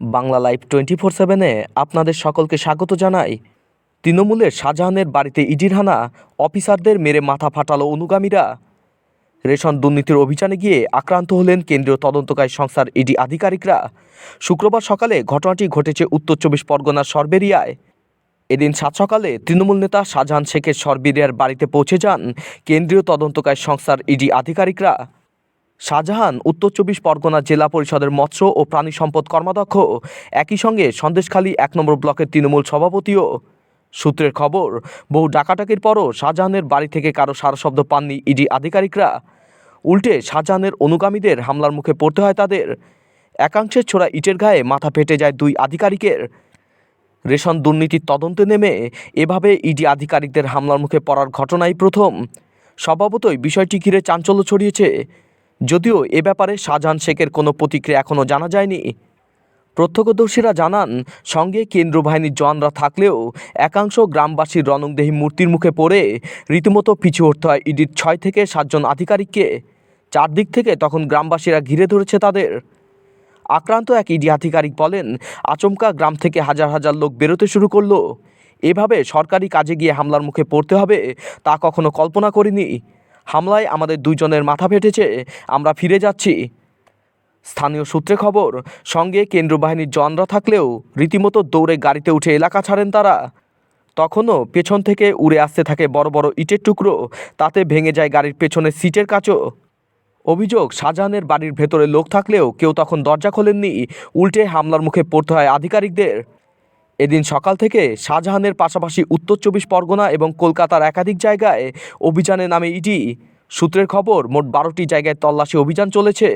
Bangla live twenty four সেভেনে আপনাদের সকলকে স্বাগত জানাই। তৃণমূলের শাহজাহানের বাড়িতে ইডির হানা, অফিসারদের মেরে মাথা ফাটালো অনুগামীরা। রেশন দুর্নীতির অভিযানে গিয়ে আক্রান্ত হলেন কেন্দ্রীয় তদন্তকারী সংস্থার ইডি আধিকারিকরা। শুক্রবার সকালে ঘটনাটি ঘটেছে উত্তর চব্বিশ পরগনার সরবেরিয়ায়। এদিন সাত সকালে তৃণমূল নেতা শাহজাহান শেখের সরবেরিয়ার বাড়িতে পৌঁছে যান কেন্দ্রীয় তদন্তকারী সংস্থার ইডি আধিকারিকরা। শাহজাহান, উত্তর চব্বিশ পরগনা জেলা পরিষদের মৎস্য ও প্রাণী সম্পদ কর্মাধ্যক্ষ একই সঙ্গে সন্দেশখালী এক নম্বর ব্লকের তৃণমূল সভাপতিও। সূত্রের খবর, বহু ডাকাটাকির পরও শাহজাহানের বাড়ি থেকে কারও সারশব্দ পাননি ইডি আধিকারিকরা। উল্টে শাহজাহানের অনুগামীদের হামলার মুখে পড়তে হয় তাদের। একাংশের ছোড়া ইটের গায়ে মাথা ফেটে যায় দুই আধিকারিকের। রেশন দুর্নীতির তদন্তে নেমে এভাবে ইডি আধিকারিকদের হামলার মুখে পড়ার ঘটনাই প্রথম। স্বভাবতই বিষয়টি ঘিরে চাঞ্চল্য ছড়িয়েছে। যদিও এ ব্যাপারে শাহজাহান শেখের কোনো প্রতিক্রিয়া এখনও জানা যায়নি। প্রত্যক্ষদর্শীরা জানান, সঙ্গে কেন্দ্র বাহিনীর জওয়ানরা থাকলেও একাংশ গ্রামবাসীর রণংদেহী মূর্তির মুখে পড়ে রীতিমতো পিছু হটতে হয় ইডির ছয় থেকে সাতজন আধিকারিককে। চারদিক থেকে তখন গ্রামবাসীরা ঘিরে ধরেছে তাদের। আক্রান্ত এক ইডি আধিকারিক বলেন, আচমকা গ্রাম থেকে হাজার হাজার লোক বেরোতে শুরু করল। এভাবে সরকারি কাজে গিয়ে হামলার মুখে পড়তে হবে তা কখনো কল্পনা করিনি। হামলায় আমাদের দুইজনের মাথা ফেটেছে, আমরা ফিরে যাচ্ছি। স্থানীয় সূত্রে খবর, সঙ্গে কেন্দ্র বাহিনীর জনরা থাকলেও রীতিমতো দৌড়ে গাড়িতে উঠে এলাকা ছাড়েন তারা। তখনও পেছন থেকে উড়ে আসতে থাকে বড় বড় ইটের টুকরো, তাতে ভেঙে যায় গাড়ির পেছনের সিটের কাচও অভিযোগ, শাহজাহানের বাড়ির ভেতরে লোক থাকলেও কেউ তখন দরজা খোলেননি, উল্টে হামলার মুখে পড়তে হয় আধিকারিকদের। এদিন সকাল থেকে শাহজাহানের পাশাপাশি উত্তর চব্বিশ পরগনা এবং কলকাতার একাধিক জায়গায় অভিযানে নামে ইডি। সূত্রের খবর, মোট বারোটি জায়গায় তল্লাশি অভিযান চলেছে।